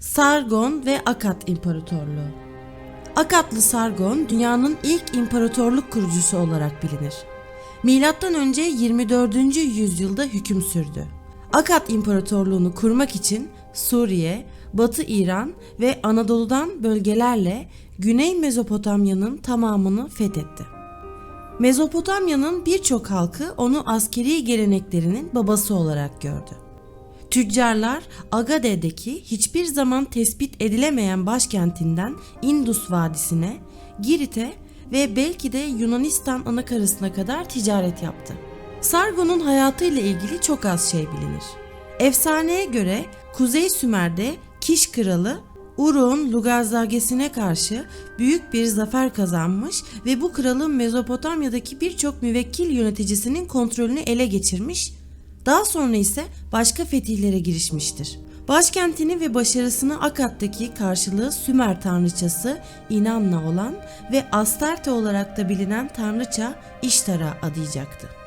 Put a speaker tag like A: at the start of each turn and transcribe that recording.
A: Sargon ve Akat İmparatorluğu Akatlı Sargon dünyanın ilk imparatorluk kurucusu olarak bilinir. Milattan önce 24. yüzyılda hüküm sürdü. Akat İmparatorluğunu kurmak için Suriye, Batı İran ve Anadolu'dan bölgelerle Güney Mezopotamya'nın tamamını fethetti. Mezopotamya'nın birçok halkı onu askeri geleneklerinin babası olarak gördü. Tüccarlar Agade'deki hiçbir zaman tespit edilemeyen başkentinden Indus Vadisi'ne, Girit'e ve belki de Yunanistan anakarasına kadar ticaret yaptı. Sargon'un hayatıyla ilgili çok az şey bilinir. Efsaneye göre Kuzey Sümer'de Kiş kralı Uruk'un Lugazdagesine karşı büyük bir zafer kazanmış ve bu kralın Mezopotamya'daki birçok müvekkil yöneticisinin kontrolünü ele geçirmiş, daha sonra ise başka fetihlere girişmiştir. Başkentini ve başarısını Akat'taki karşılığı Sümer tanrıçası İnanna olan ve Astarte olarak da bilinen tanrıça İştar'a adayacaktı.